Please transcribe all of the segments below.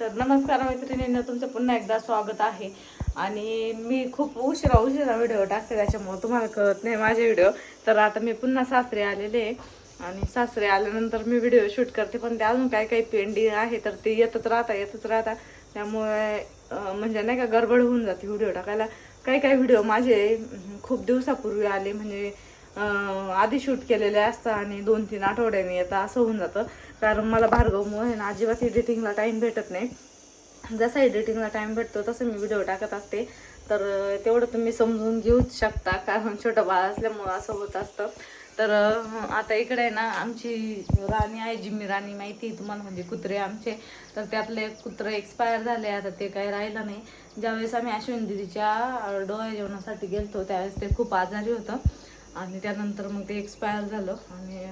तर नमस्कार मैत्रिणींना तुमचं पुन्हा एकदा स्वागत आहे. आणि मी खूप उशिरा उशिरा व्हिडिओ टाकते त्याच्यामुळे तुम्हाला कळत नाही माझे व्हिडिओ तर आता मी पुन्हा सासरे आलेले आहे. आणि सासरे आल्यानंतर मी व्हिडिओ शूट करते पण ते अजून काही काही पेंडिंग आहे तर ते येतच राहता येतच राहता. त्यामुळे म्हणजे नाही का गडबड होऊन जाते व्हिडिओ टाकायला. काही काही व्हिडिओ माझे खूप दिवसापूर्वी आले म्हणजे आधी शूट केलेले असतं आणि दोन तीन आठवड्यांनी येतं असं होऊन जातं. कारण मला भार्गवमुळे ना अजिबात एडिटिंगला टाईम भेटत नाही. जसा एडिटिंगला टाईम भेटतो तसं मी व्हिडिओ टाकत असते. तर तेवढं तुम्ही समजून घेऊच शकता कारण छोटं बाळ असल्यामुळं असं होत असतं. तर आता इकडे आहे ना आमची राणी आहे जिम्मी राणी माहिती आहे तुम्हाला म्हणजे कुत्रे आमचे. तर त्यातले कुत्रे कुत्रं एक्सपायर झाले आता ते काही राहिलं नाही. ज्यावेळेस आम्ही अश्विन दिदीच्या डोळ्या जेवणासाठी गेलतो त्यावेळेस ते खूप आजारी होतं. आणि त्यानंतर मग ते एक्सपायर झालं. आणि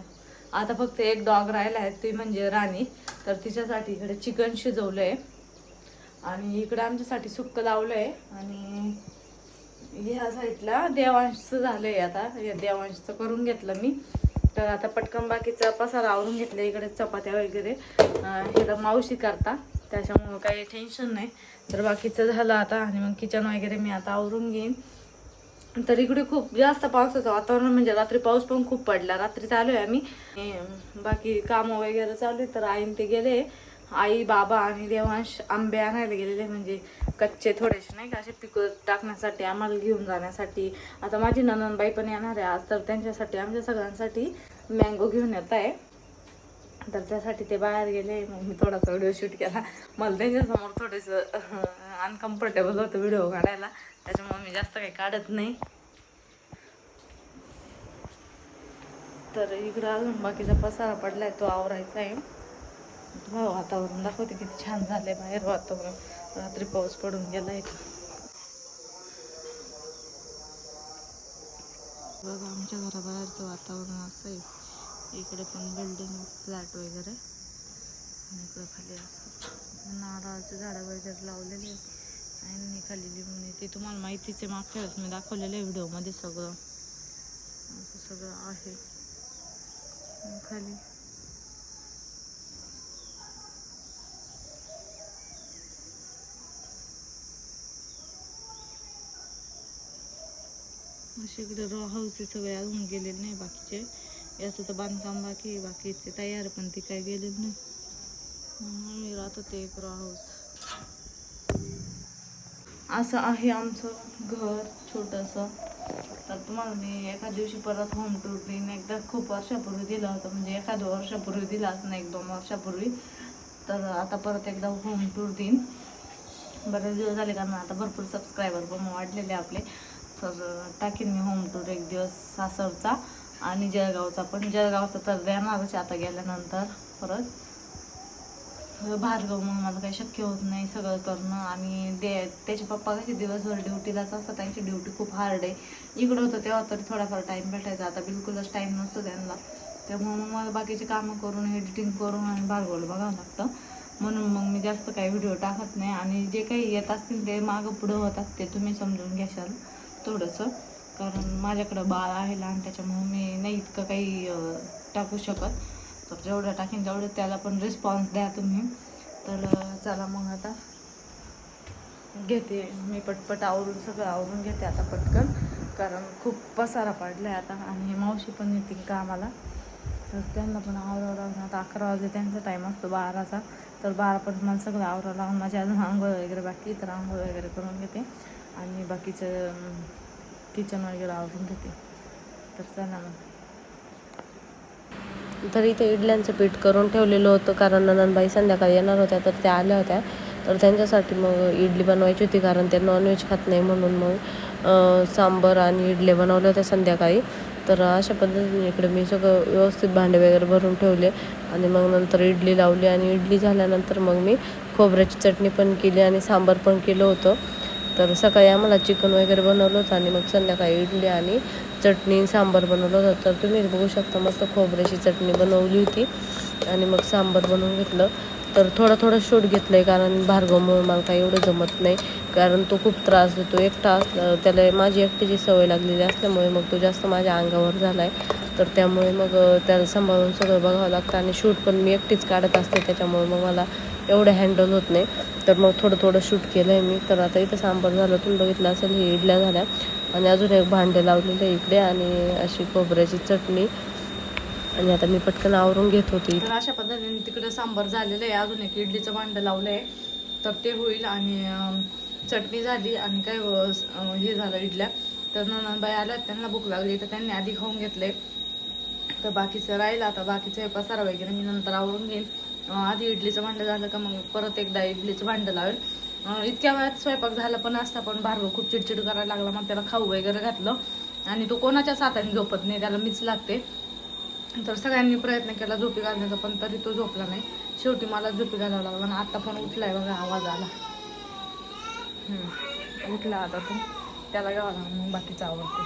आता फक्त एक डॉग राहिला आहे ती म्हणजे राणी. तर तिच्यासाठी इकडे चिकन शिजवलं आहे आणि इकडे आमच्यासाठी सुक्क लावलं आहे आणि ह्या साईडला देवांशचं झालं आहे आता. या देवांशचं करून घेतलं मी. तर आता पटकन बाकीचा पसारा आवरून घेतलं इकडे चपात्या वगैरे. ह्याला मावशी करता. त्याच्यामुळं काही टेन्शन नाही. तर बाकीचं झालं आता. आणि मग किचन वगैरे मी आता आवरून घेईन. तर इकडे खूप जास्त पावसाचं वातावरण म्हणजे रात्री पाऊस पण खूप पडला. रात्री चालू आहे आम्ही. बाकी कामं वगैरे चालू आहे. तर आईन ते गेले. आई बाबा आणि देवांश आंबे आणायला गेलेले. म्हणजे कच्चे थोडेसे नाही का असे पिकं टाकण्यासाठी आम्हाला घेऊन जाण्यासाठी. आता माझी ननंदबाई पण येणार आहे आज. तर त्यांच्यासाठी आमच्या सगळ्यांसाठी मँगो घेऊन येत आहे. तर त्यासाठी ते बाहेर गेले. मग मी थोडासा व्हिडिओ शूट केला. मला त्यांच्यासमोर थोडंसं अनकम्फर्टेबल होतं व्हिडिओ काढायला. त्याच्यामुळे मी जास्त काही काढत नाही. तर इकडं अजून बाकीचा पसारा पडलाय तो आवरायचा आहे. तुम्हाला वातावरण दाखवते किती छान झालंय बाहेर वातावरण. रात्री पाऊस पडून गेलाय. बघा आमच्या घराबाहेरचं वातावरण असं आहे. इकडे पण बिल्डिंग फ्लॅट वगैरे. आणि इकडे खाली असं नारळाचे झाडं वगैरे लावलेले आहेत. आणि खाली लिहून आहे. ते तुम्हाला माहितीच आहे मागच्या वेळेस मी दाखवलेलं आहे व्हिडिओमध्ये सगळं. असं सगळं आहे. खाली. असे इकडे रॉ हाऊस सगळे अजून गेलेले नाही बाकीचे. याचं तर बांधकाम बाकी बाकीचे तयार पण ते काय गेलेलं नाही. म्हणून राहत होते एक रॉ हाऊस असं आहे आमचं घर छोटंसं. तर तुम्हाला मी एका दिवशी परत होम टूर देईन एकदा खूप वर्षापूर्वी दिलं होतं. म्हणजे एखाद्या वर्षापूर्वी दिलाच असं एक दोन वर्षापूर्वी. तर आता परत एकदा होम टूर देईन बरेच दिवस झाले कारण आता भरपूर सबस्क्रायबर पण वाढलेले आपले. तर टाकीन मी होम टूर एक दिवस सासरचा आणि जळगावचा. पण जळगावचा तर देणारच आता गेल्यानंतर परत. भार्गव मग मला काही शक्य होत नाही सगळं करणं आणि दे त्याचे पप्पा कसे दिवसभर ड्युटीलाच असतात त्यांची ड्युटी खूप हार्ड आहे. इकडं होतं तेव्हा तरी थोडाफार टाईम भेटायचा आता बिलकुलच टाईम नसतो त्यांना. त्यामुळे मग मला बाकीचे कामं करून एडिटिंग करून आणि भार्गवला बघावं लागतं. म्हणून मग मी जास्त काही व्हिडिओ टाकत नाही आणि जे काही येत असतील ते मागं पुढं होतात ते तुम्ही समजून घ्याल थोडंसं कारण माझ्याकडं बाळ आहे लहान त्याच्यामुळे मी नाही इतकं काही टाकू शकत. तर जेवढं टाकीन तेवढं त्याला पण रिस्पॉन्स द्या तुम्ही. तर चला मग आता घेते मी पटपट आवरून सगळं आवरून घेते आता पटकन. कारण खूप पसारा पडला आहे आता आणि मावशी पण येतील कामाला. तर त्यांना पण आवरावं लागणार. आता अकरा वाजे त्यांचा टाईम असतो बाराचा. तर बारापर्यंत मला सगळं आवरावं लागून माझ्या अजून आंघोळ वगैरे बाकी तर आंघोळ वगैरे करून घेते. आणि बाकीचं किचन वगैरे आवरून घेते. तर चला मग. तर इथे इडल्यांचं पीठ करून ठेवलेलं होतं कारण नंदनबाई संध्याकाळी येणार होत्या तर त्या आल्या होत्या. तर त्यांच्यासाठी मग इडली बनवायची होती कारण ते नॉनव्हेज खात नाही म्हणून मग सांबर आणि इडले बनवले होते संध्याकाळी. तर अशा पद्धतीने इकडे मी सगळं व्यवस्थित भांडे वगैरे भरून ठेवले आणि मग नंतर इडली लावली आणि इडली झाल्यानंतर मग मी खोबऱ्याची चटणी पण केली आणि सांबार पण केलं होतं. तर सकाळी आम्हाला चिकन वगैरे बनवलं होतं आणि मग संध्याकाळी इडली आणि चटणी सांबार बनवलं होतं. तर तुम्ही बघू शकता मस्त खोबऱ्याची चटणी बनवली होती आणि मग सांबार बनवून घेतलं. तर थोडं थोडं शूट घेतलं आहे कारण भार्गवमुळे मला काही एवढं जमत नाही. कारण तो खूप त्रास देतो. एकटा असला त्याला माझी एकटीची सवय लागलेली असल्यामुळे मग तो जास्त माझ्या अंगावर झाला आहे तर त्यामुळे मग त्याला सांभाळून सगळं बघावं लागतं आणि शूट पण मी एकटीच काढत असते. त्याच्यामुळे मग मला एवढं हँडल होत नाही. तर मग थोडं थोडं शूट केलं आहे मी. तर आता इथं सांबार झालं तुम्ही बघितलं असेल हे इडल्या झाल्या. आणि अजून एक भांडे लावलेले आहे इकडे आणि अशी खोबऱ्याची चटणी. आणि आता मी पटकन आवरून घेत होती. तर अशा पद्धतीने तिकडे सांबार झालेलं आहे. अजून एक इडलीचं भांडं लावलं आहे तर ते होईल आणि चटणी झाली आणि काय हे झालं इडल्या. तर नंदबाई आल्या त्यांना भूक लागली तर त्यांनी आधी खाऊन घेतले. तर बाकीचं राहिलं आता बाकीचं हे पसारा वगैरे मी नंतर आवरून घेईन. आधी इडलीचं भांडं झालं का मग परत एकदा इडलीचं भांडं लावेल इतक्या वेळात स्वयंपाक झाला पण असता पण भार्गव खूप चिडचिड करायला लागला. मग त्याला खाऊ वगैरे घातलं. आणि तो कोणाच्याच हाताने झोपत नाही त्याला मीच लागते. तर सगळ्यांनी प्रयत्न केला झोपी घालण्याचा पण तरी तो झोपला नाही. शेवटी मला झोपी घालावं लागला आणि आत्ता पण उठलाय बघा आवाज आला. उठला आता तो. त्याला घ्यावा मग बाकीचं आवडते